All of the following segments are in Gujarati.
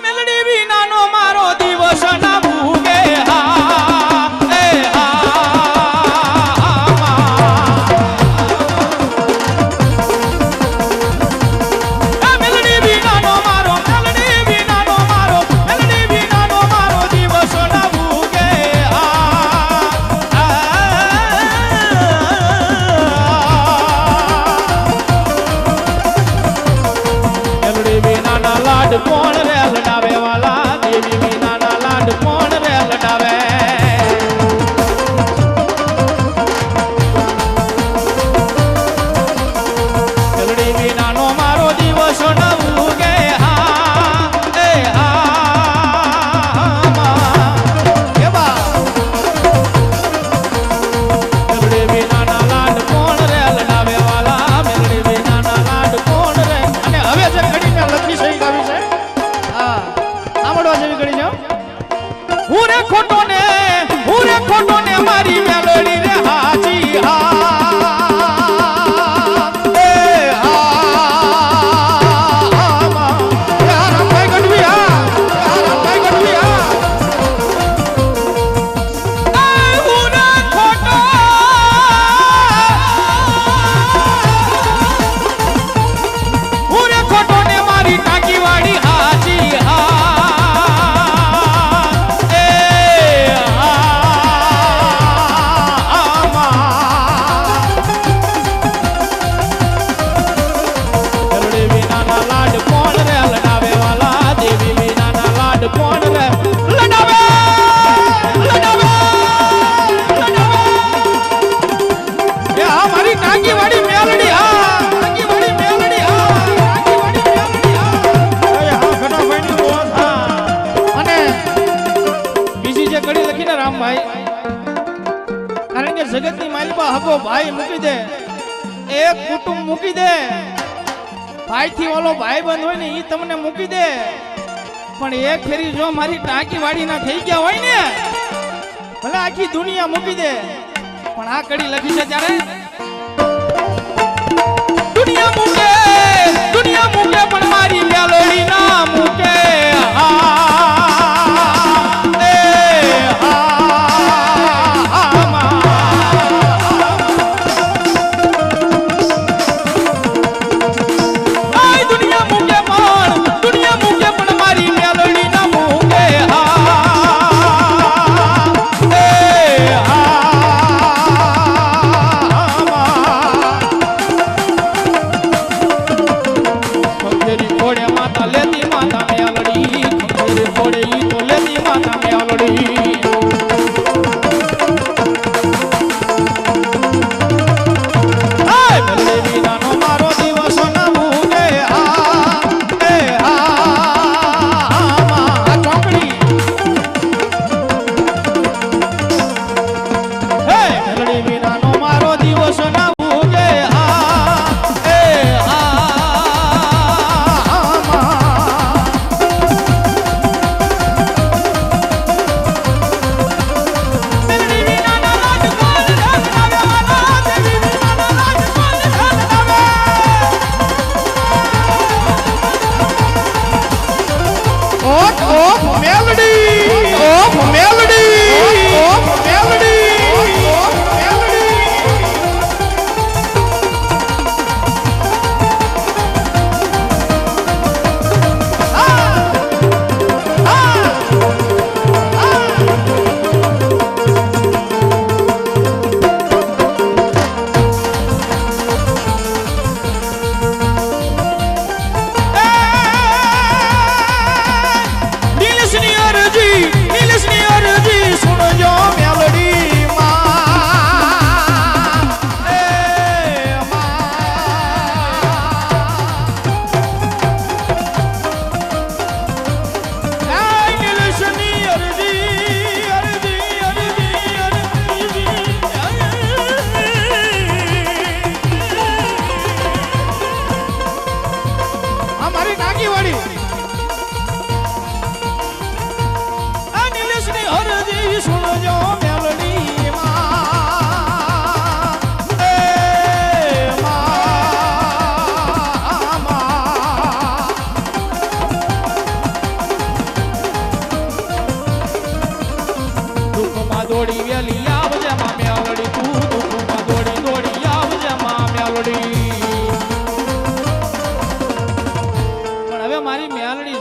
મેલડી વિનાનો મારો દિવસ હું રે ખોટો ને હું રે ખોટો ને મારી મેલડી અગર જગતની માલપા હગો ભાઈ મૂકી દે. એક કુટુંબ મૂકી દે. ભાઈથી ઓલો ભાઈ બંધ હોય ને એ તમને મૂકી દે. પણ એક ફેરી જો મારી ટાંકી વાડીના થઈ ગયા હોય ને, ભલે આખી દુનિયા મૂકી દે. પણ આ કડી લખી છે ત્યારે. દુનિયા મૂકે.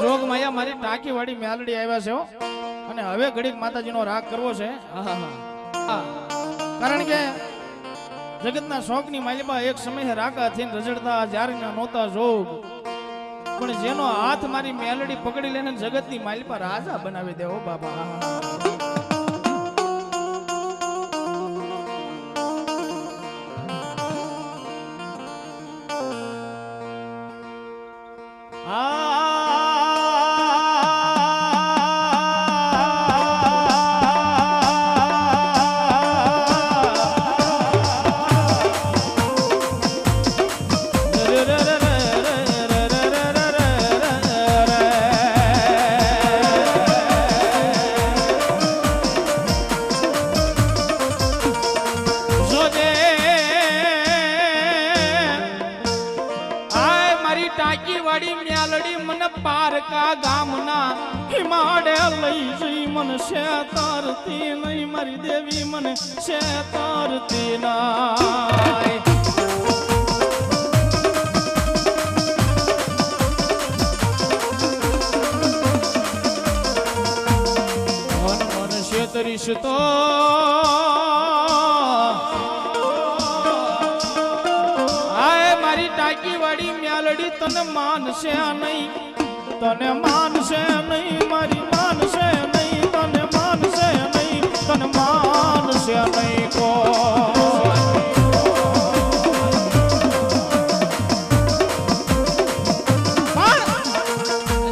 જોગ માયા મારી ટાંકી વાળી મેલડી આવ્યા છે અને હવે ઘડીક માતાજીનો રાગ કરવો છે. હા. કારણ કે જગતના શોખની માલિબા એક સમયે રાગા થઈને રજડતા જ્યારે નહોતા જોગ. પણ જેનો હાથ મારી મેલડી પકડી લઈને જગતની માલિપા રાજા બનાવી દેવો બાબા જઈ તારતી નહીં મારી દેવી મને શેતરતી નાય. મન મન શેતરીશ તો. આય મારી ટાકી વાળી મ્યાલડી તને માનશે નહીં. તને માનશે નહીં, મારી માનશે નહીં નહીં તને નહીં પણ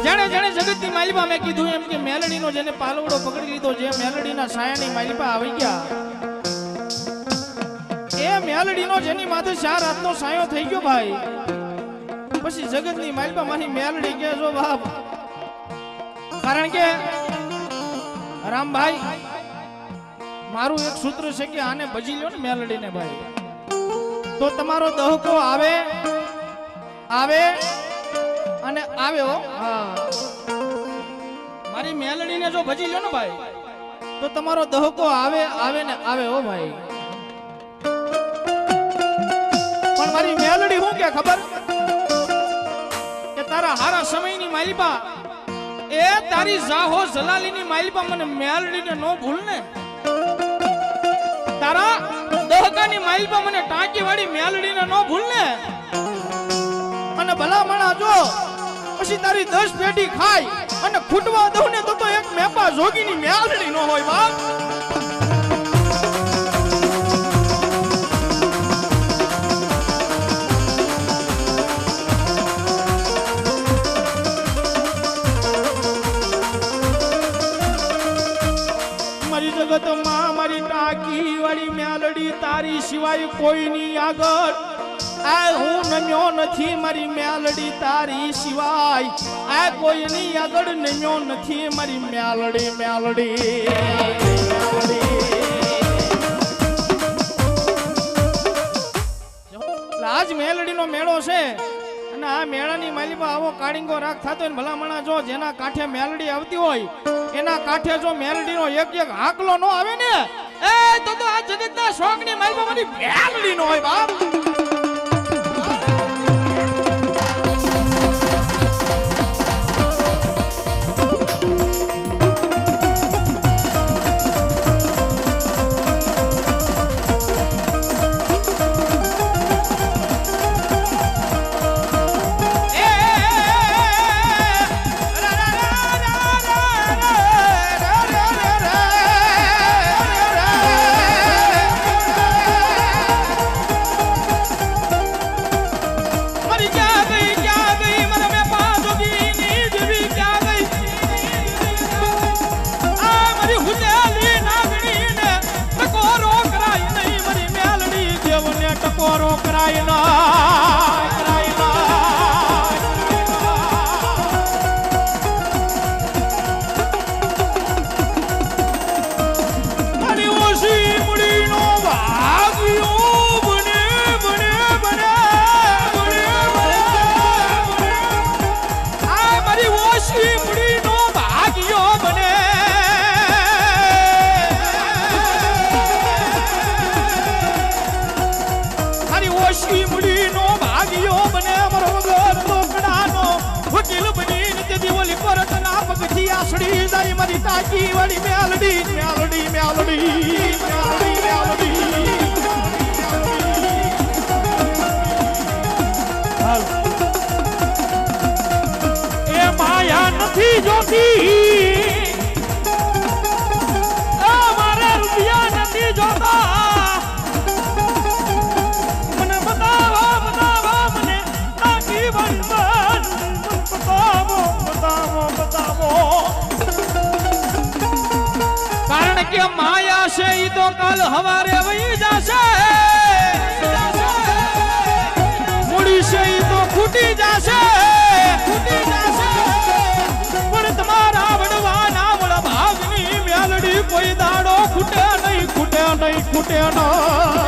જેણે જેણે જગતની માલિપા મેં કીધું એમ કે મેલડીનો જેને પાલવડો પકડી લીધો જે મેલડીના સાયાની માલિપા આવી ગયા. એ મેલડીનો જેની માથે ચાર હાથનો સાયો થઈ ગયો ભાઈ. પછી જગતની માલિપા માની મેલડી કે બાપ. કારણ કે રામભાઈ મારું એક સૂત્ર છે કે આને ભજી લ્યો ને મેલડીને ભાઈ. તો તમારો દહકો આવે આવે અને આવે હો. મારી મેલડીને જો ભજી લ્યો ને ભાઈ, તો તમારો દહકો આવે આવે ને આવે હો ભાઈ. પણ મારી મેલડી હું કે ખબર? કે તારા હારા સમયની માલિપા, એ તારી જાહો જલાલીની માલિપા મને મેલડીને ન ભૂલ ને તારા દહકાની પર મને ટાંકી વાળી મેલડીને ન ભૂલ ને અને ભલામણા જો, પછી તારી દસ પેટી ખાય અને ખૂટવા દઉં ને તો તો એક મેપા જોગીની મેલડી ન હોય બાપ. સિવાય કોઈની આગળ. આ હું નમ્યો નથી મારી મેલડી તારી સિવાય. આ કોઈની આગળ નમ્યો નથી મારી મ્યાલડી મેલડી. આજ મેલડીનો મેળો છે. અને આ મેળાની માલિપા આવો કાળીંગો રાખ થતો હોય ભલામણા જો જેના કાંઠે મેલડી આવતી હોય, એના કાંઠે જો મેલડીનો એક એક હાકલો ન આવે ને એ તો તો આ જગતના શોખની માલિપા મારી મેલડી નો હોય બાપ. એવો શિમડીનો ભાગ્યો બની નિત દિવલી પરત ના પગથી આસડી દારી મારી વળી મેલડી મેલડી મેલડી મેલડી મેલડી. એ માયા નથી જોતી. માયા છે, ઈ તો કાલ હવારે વહી જશે. મૂડી છે, ઈ તો ફૂટી જશે. ફૂટી જશે પણ તમારા વડવાના વડ ભાગની મેલડી કોઈ દાડો ખૂટે નહીં ખૂટે નહીં ખૂટે નહીં.